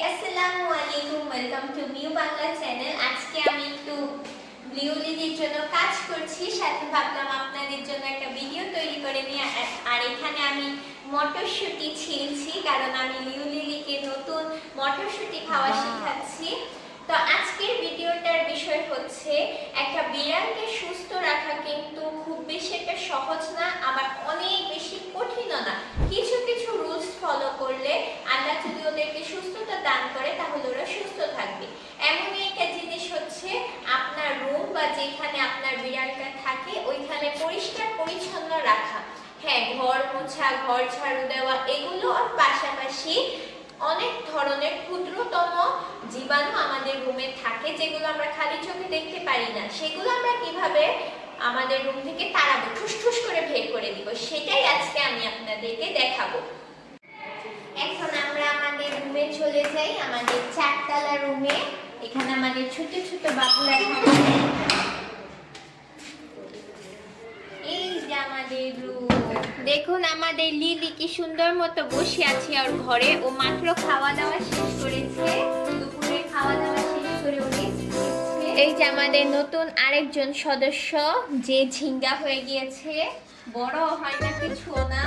আসসালামু আলাইকুম welcome to new Bangla channel আজকে আমি একটু লিলির জন্য কাজ করছি। সাথে ভাবলাম আপনাদের জন্য একটা ভিডিও তৈরি করে নিয়ে আর এখানে আমি মটরশুঁটি ছিলছি কারণ আমি লিউ লিলিকে নতুন মটরশুঁটি খাওয়া শেখাচ্ছি। তো আজকের ভিডিওটার বিষয় হচ্ছে একটা বিড়ালকে সুস্থ রাখা কিন্তু খুব বেশি একটা সহজ না আবার অনেক বেশি কঠিনও না কিছু কিছু রুলস ফলো করলে আল্লাহ যদি ওদেরকে সুস্থতা দান করে তাহলে ওরা সুস্থ থাকবে এমনই একটা জিনিস হচ্ছে আপনার রুম বা যেখানে আপনার বিড়ালটা থাকে ওইখানে পরিষ্কার পরিচ্ছন্ন রাখা হ্যাঁ ঘর মোছা, ঘর ঝাড়ু দেওয়া এগুলোর পাশাপাশি অনেক ধরনের ক্ষুদ্রতম জীবাণু আমাদের রুমে থাকে, যেগুলো আমরা খালি চোখে দেখতে পারি না। সেগুলো আমরা কীভাবে আমাদের রুম থেকে তাড়াবো ঠুস ঠুস করে বের করে দিব সেটাই আজকে আমি আপনাদেরকে দেখাবো। এখন আমরা আমাদের রুমে চলে যাই, আমাদের চারতলা রুমে। এখানে আমাদের ছোট ছোট বাবুরা থাকে এই যে আমাদের দেখুন, আমাদের লিলি কি সুন্দর মতো বসে আছে ওর ঘরে। ও মাত্র খাওয়া দাওয়া শেষ করেছে। দুপুরে খাওয়া দাওয়া শেষ করে নিচ্ছে। এই যে আমাদের নতুন আরেকজন সদস্য, যে ঝিঙ্গা হয়ে গিয়েছে। বড় হয় না কিছু না।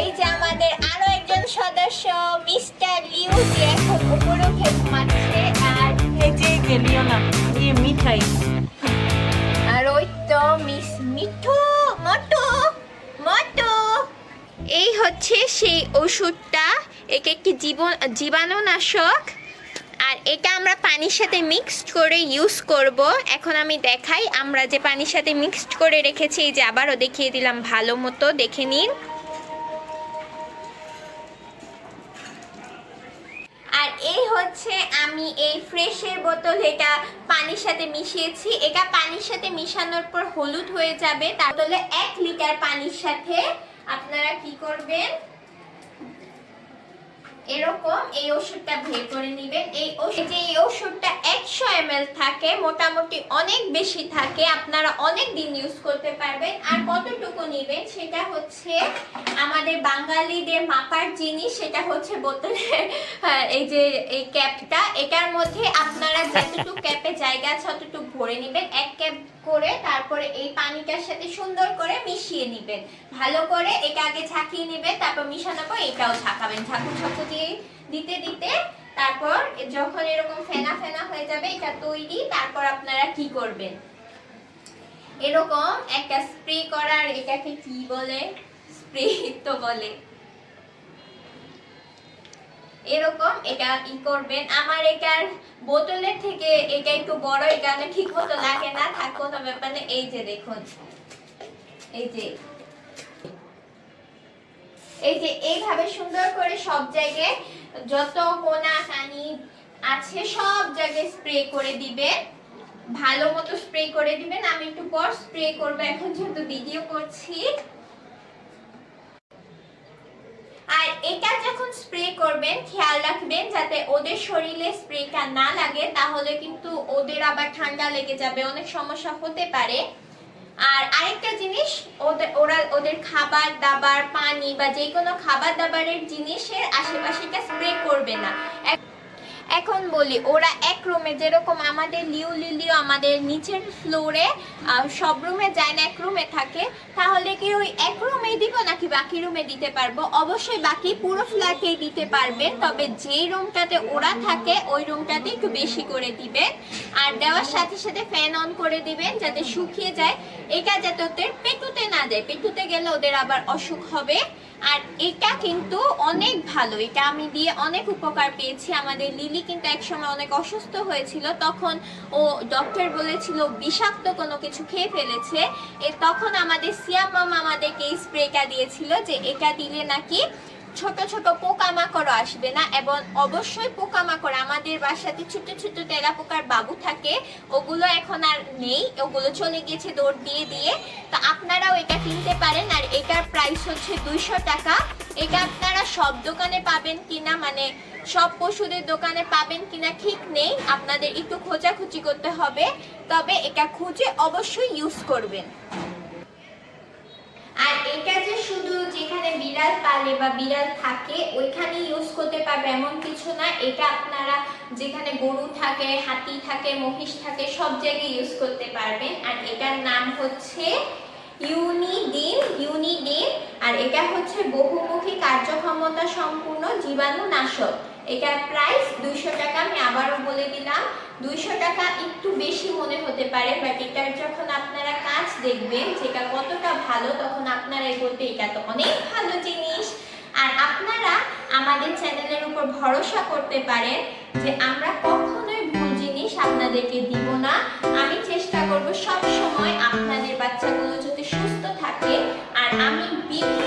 এই যে আমাদের আরও একজন সদস্য, মিস্টার লিউ, যে এখন উপরে ঘুমাচ্ছে আর এই যে না ইয়ে মিঠাই। আর মিস মিঠু, মটু মটু। এই হচ্ছে সেই ওষুধটা, একে একটি জীবন, জীবাণুনাশক। আর এটা আমরা পানির সাথে মিক্সড করে ইউজ করব। এখন আমি দেখাই, আমরা যে পানির সাথে মিক্সড করে রেখেছি, এই যে আবারও দেখিয়ে দিলাম ভালো মতো, দেখে নিন। হচ্ছে আমি এই ফ্রেশের বোতল, এটা পানির সাথে মিশিয়েছি। এটা পানির সাথে মিশানোর পর হলুদ হয়ে যাবে। তার বদলে এক লিটার পানির সাথে আপনারা কি করবেন? এরকম এই ওষুধটা বের করে নেবেন। এই যে এই ওষুধটা একশো এম থাকে, মোটামুটি অনেক বেশি থাকে, আপনারা অনেক দিন ইউজ করতে পারবেন। আর কতটুকু নেবেন সেটা হচ্ছে আমাদের বাঙালিদের মাপার জিনিস সেটা হচ্ছে বোতলের এই যে এই ক্যাপটা। এটার মধ্যে আপনারা যতটুকু ক্যাপে জায়গা আছে ততটুকু ভরে নেবেন। এক ক্যাপ করে তারপরে এই পানিটার সাথে সুন্দর করে মিশিয়ে নেবেন। ভালো করে এটা আগে ঝাঁকিয়ে নেবেন তারপর মিশানোর পর এটাও ঝাঁকাবেন। ঝাঁকু ঝাঁকু দিয়ে দিতে দিতে তারপর যখন এরকম ফেনা ফেনা হয়ে যাবে এটা তৈরি তারপর আপনারা কি করবেন? এরকম একটা স্প্রে করার এটাকে কি বলে? স্প্রে তো বলে। এরকম এটা ই করবেন। আমার এটার বোতলের থেকে এটা একটু বড় ঠিক মতো লাগে না থাক কোনো ব্যাপার। এই যে দেখুন, এই যে এই যে এইভাবে সুন্দর করে সব জায়গায় যত কোনা কানি আছে সব জায়গায় স্প্রে করে দিবেন। ভালো মতো স্প্রে করে দিবেন। আমি একটু পর স্প্রে করব। এখন যেহেতু ভিডিও করছি আর এটা যখন স্প্রে করবেন, খেয়াল রাখবেন যাতে ওদের শরীরে স্প্রেটা না লাগে, তাহলে কিন্তু ওদের আবার ঠান্ডা লেগে যাবে, অনেক সমস্যা হতে পারে। আর আরেকটা জিনিস ওদের ওরা, ওদের খাবার দাবার, পানি বা যে কোনো খাবার দাবারের জিনিসের আশেপাশেটা স্প্রে করবে না। এখন বলি, ওরা এক রুমে যেরকম আমাদের লিউ লিলিও আমাদের নিচের ফ্লোরে সব রুমে যায় না, এক রুমে থাকে, তাহলে কি ওই এক রুমে দিব নাকি বাকি রুমে দিতে পারব? অবশ্যই বাকি পুরো ফ্ল্যাটেই দিতে পারবে, তবে যেই রুমটাতে ওরা থাকে, ওই রুমটাতে একটু বেশি করে দিবে। আর দেওয়ার সাথে সাথে ফ্যান অন করে দিবেন যাতে শুকিয়ে যায়। এটা যাতে ওদের পেটুতে না যায়, পেটুতে গেলে ওদের আবার অসুখ হবে। আর এটা কিন্তু অনেক ভালো। এটা আমি দিয়ে অনেক উপকার পেয়েছি। আমাদের লিলি কিন্তু একসময় অনেক অসুস্থ হয়েছিল। তখন ও ডক্টর বলেছিল, বিষাক্ত কোনো কিছু খেয়ে ফেলেছে। এ তখন আমাদের সিয়াম মামা আমাদেরকে এই স্প্রেটা দিয়েছিল যে এটা দিলে নাকি ছোট ছোট পোকামাকড় আসবে না এবং অবশ্যই পোকামাকড় আমাদের বাসাতে ছোট ছোট তেলা পোকার বাবু থাকে, ওগুলো এখন আর নেই, ওগুলো চলে গেছে দৌড় দিয়ে দিয়ে। তো আপনারাও এটা কিনতে পারেন আর এটার প্রাইস হচ্ছে দুইশো টাকা। এটা আপনারা সব দোকানে পাবেন কিনা মানে সব পশুদের দোকানে পাবেন কিনা ঠিক নেই, আপনাদের একটু খোঁজাখুঁজি করতে হবে। তবে এটা খুঁজে অবশ্যই ইউজ করবেন আর এটা যে শুধু যেখানে বিড়াল পালে বা বিড়াল থাকে, ওইখানে ইউজ করতে পারবে এমন কিছু না। এটা আপনারা যেখানে গরু থাকে, হাতি থাকে, মহিষ থাকে, সব জায়গায় ইউজ করতে পারবেন আর এটার নাম হচ্ছে ইউনিডিন ইউনিডিন। আর এটা হচ্ছে বহুমুখী কার্যক্ষমতা সম্পূর্ণ জীবাণুনাশক। এটার প্রাইস দুইশো টাকা, আমি আবারও বলে দুইশো টাকা একটু বেশি মনে হতে পারে বাট এটার যখন আপনারা কাজ দেখবেন, যেটা কতটা ভালো, তখন বলবে এটা তো অনেক ভালো জিনিস। আর আপনারা আমাদের চ্যানেলের উপর ভরসা করতে পারেন যে আমরা কখনোই ভুল জিনিস আপনাদেরকে দিব না। আমি চেষ্টা করব সব সময় আপনাদের বাচ্চাগুলো যাতে সুস্থ থাকে, আর আমি বিভিন্ন